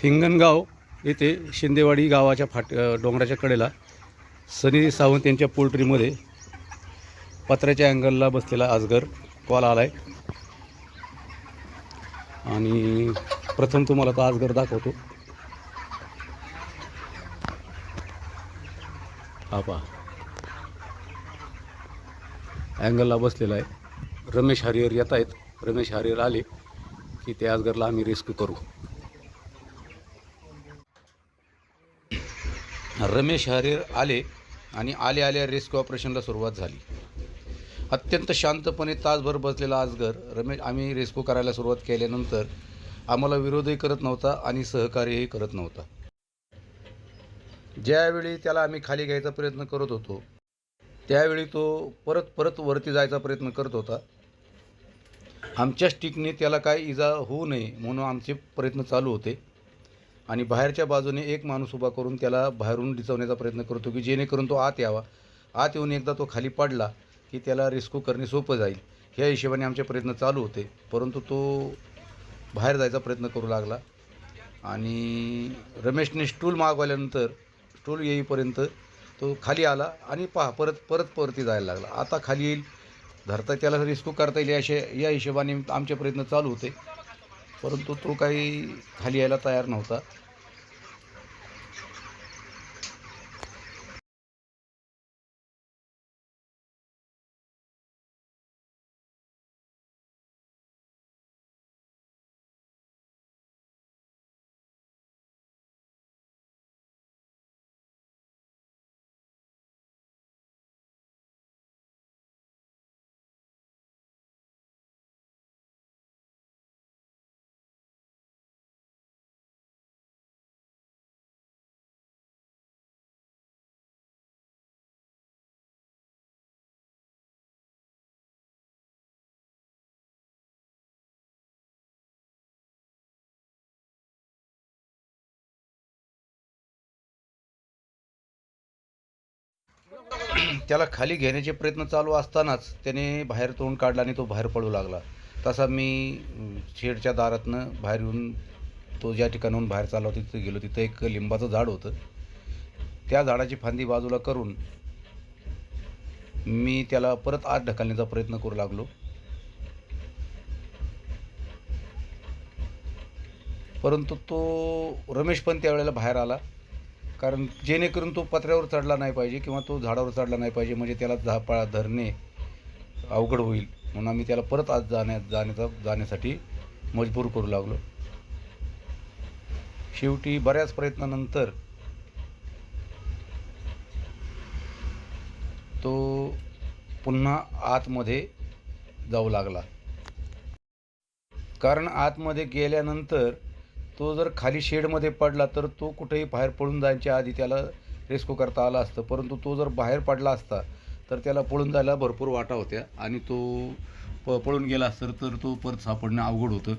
हिंगणगाव येथे शिंदेवाडी गावाच्या फाट डोंगराच्या कडेला सनी सावंत यांच्या पोल्ट्रीमध्ये पत्र्याच्या अँगलला बसलेला आजगर कॉल आला आहे आणि प्रथम तुम्हाला तो आजगर दाखवतो. हा पहा. अँगलला बसलेला आहे. रमेश हरिहर येत आहेत. रमेश हरिहर आले की त्या आजगरला आम्ही रेस्क्यू करू. रमेश हरेर आले आणि आले आल्या रेस्क्यू ऑपरेशनला सुरुवात झाली. अत्यंत शांतपणे तासभर बसलेला आजगर रमेश आम्ही रेस्क्यू करायला सुरुवात केल्यानंतर आम्हाला विरोधही करत नव्हता आणि सहकार्यही करत नव्हता. ज्यावेळी त्याला आम्ही खाली घ्यायचा प्रयत्न करत होतो त्यावेळी तो परत परत वरती जायचा प्रयत्न करत होता. आमच्या स्टिकने त्याला काय इजा होऊ नये म्हणून आमचे प्रयत्न चालू होते. आणि बाहेरच्या बाजूने एक माणूस उभा करून त्याला बाहेरून डिचवण्याचा प्रयत्न करतो की जेणेकरून तो आत यावा. आत येऊन एकदा तो खाली पडला की त्याला रेस्क्यू करणे सोपं जाईल. ह्या हिशोबाने आमचे प्रयत्न चालू होते. परंतु तो बाहेर जायचा प्रयत्न करू लागला. आणि रमेशने स्टूल मागवल्यानंतर स्टूल येईपर्यंत तो खाली आला आणि पहा परत परत परती जायला लागला. आता खाली येईल. धरता त्याला रिस्कू करता येईल असे या हिशोबाने आमचे प्रयत्न चालू होते. परंतु तो काही खाली यायला तयार नव्हता. त्याला खाली घेण्याचे प्रयत्न चालू असतानाच त्याने बाहेर तोंड काढला आणि तो बाहेर पडू लागला. तसा मी शेडच्या दारातनं बाहेर येऊन तो ज्या ठिकाणाहून बाहेर चालला होता तिथं गेलो. तिथं एक लिंबाचं झाड होतं. त्या झाडाची फांदी बाजूला करून मी त्याला परत आत ढकलण्याचा प्रयत्न करू लागलो. परंतु तो रमेश पण त्यावेळेला बाहेर आला. कारण जेणेकरून तो पत्र्यावर चढला नाही पाहिजे किंवा तो झाडावर चढला नाही पाहिजे म्हणजे त्याला झापाळा धरणे अवघड होईल. म्हणून आम्ही त्याला परत आज जाण्या जाण्याचा जाण्यासाठी मजबूर करू लागलो. शेवटी बऱ्याच प्रयत्नानंतर तो पुन्हा आतमध्ये जाऊ लागला. कारण आतमध्ये गेल्यानंतर तो जर खाली शेडमध्ये पडला तर तो कुठेही बाहेर पळून जायच्या आधी त्याला रेस्क्यू करता आला असतं. परंतु तो जर बाहेर पडला असता तर त्याला पळून जायला भरपूर वाटा होत्या आणि तो प पळून गेला असतं तर तो परत सापडणं अवघड होतं.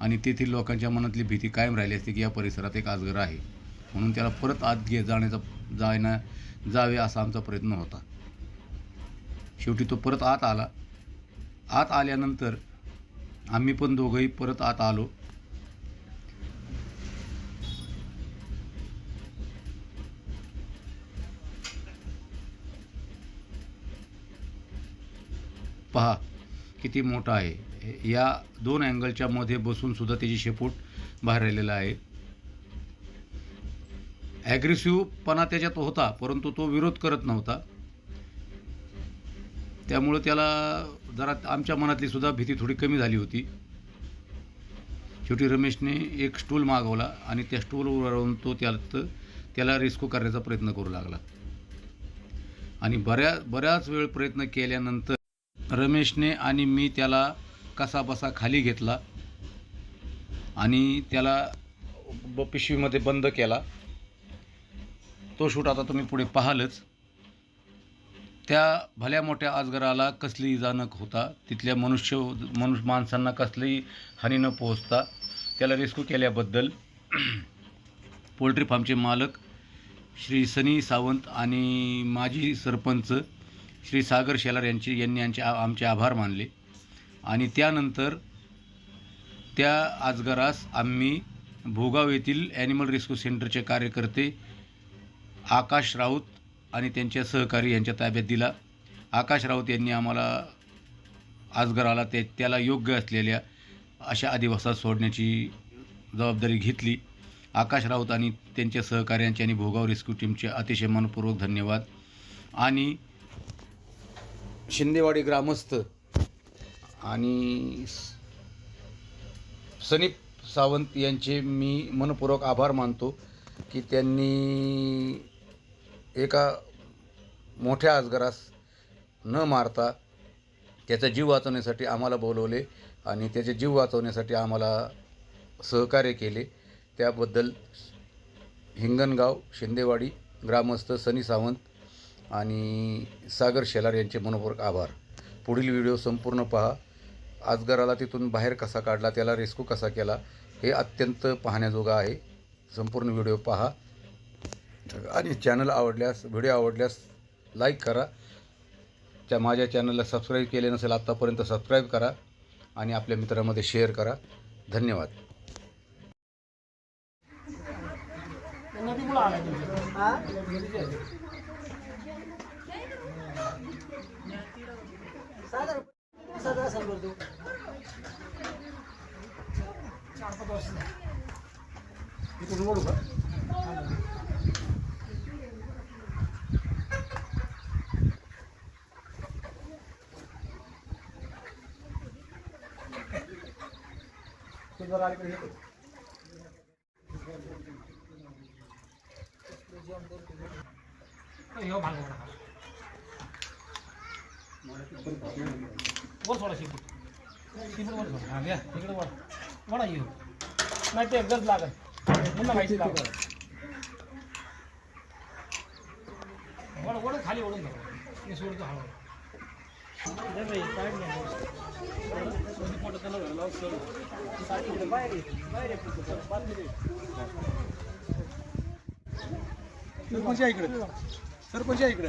आणि तेथील लोकांच्या मनातली भीती कायम राहिली असते की या परिसरात एक आजगर आहे. म्हणून त्याला परत आत घे जाण्याचा जायना जावे असा आमचा प्रयत्न होता. शेवटी तो परत आत आला. आत आल्यानंतर आम्ही पण दोघंही परत आत आलो. पहा किती मोठा आहे. या दोन अँगलच्या मध्ये बसून सुद्धा त्याची शेपूट बाहेर राहिलेला आहे. ॲग्रेसिव्हपणा त्याच्यात होता परंतु तो विरोध करत नव्हता. त्यामुळं त्याला जरा आमच्या मनातली सुद्धा भीती थोडी कमी झाली होती. शेवटी रमेशने एक स्टूल मागवला आणि त्या स्टूलवरून तो त्यात त्याला रेस्क्यू करण्याचा प्रयत्न करू लागला. आणि बऱ्या बऱ्याच वेळ प्रयत्न केल्यानंतर रमेशने आणि मी त्याला कसाबसा खाली घेतला आणि त्याला ब पिशवीमध्ये बंद केला. तो शूट आता तुम्ही पुढे पाहालच. त्या भल्या मोठ्या अजगराला कसली इजा न होता. तिथल्या मनुष्य मनुष्य माणसांना कसलीही हानी न पोहोचता त्याला रेस्क्यू केल्याबद्दल पोल्ट्री फार्मचे मालक श्री सनी सावंत आणि माजी सरपंच श्री सागर शेलार यांची यांनी यांचे आ- आमचे आभार मानले. आणि त्यानंतर त्या आजगरास आम्ही भोगाव येथील ॲनिमल रेस्क्यू सेंटरचे कार्यकर्ते आकाश राऊत आणि त्यांच्या सहकारी यांच्या ताब्यात दिला. आकाश राऊत यांनी आम्हाला आजगराला ते त्याला योग्य असलेल्या अशा अधिवासात सोडण्याची जबाबदारी घेतली. आकाश राऊत आणि त्यांच्या सहकार्यांचे आणि भोगाव रेस्क्यू टीमचे अतिशय मनपूर्वक धन्यवाद. आणि शिंदेवाडी ग्रामस्थ आणि सनीप सावंत यांचे मी मनपूर्वक आभार मानतो की त्यांनी एका मोठ्या अजगरास न मारता त्याचा जीव वाचवण्यासाठी आम्हाला बोलवले आणि त्याचे जीव वाचवण्यासाठी आम्हाला सहकार्य केले. त्याबद्दल हिंगणगाव शिंदेवाडी ग्रामस्थ सनी सावंत आणि सागर शेलार यांचे मनपूर्वक आभार. पुढील व्हिडिओ संपूर्ण पहा. आजगराला तिथून बाहेर कसा काढला त्याला रेस्क्यू कसा केला हे अत्यंत पाहण्याजोगं आहे. संपूर्ण व्हिडिओ पहा. आणि चॅनल आवडल्यास व्हिडिओ आवडल्यास लाईक करा. त्या माझ्या चॅनलला सबस्क्राईब केले नसेल आत्तापर्यंत सबस्क्राईब करा आणि आपल्या मित्रांमध्ये शेअर करा. धन्यवाद. नदीमुळं आलाय तुमच्या चार पाच वर्ष झाली. इकडून का? तू जरा ह्यो भाग वर सोडा शिपूट. शिपूट वर सोडा. हा घ्या. इकडे वडा वडा येऊ. नाही ते गरज लागल. पुन्हा माहिती लागल. वड वड खाली ओढून टाका मी सोडतो हळू सरपंच इकडे. सरपंच इकडे.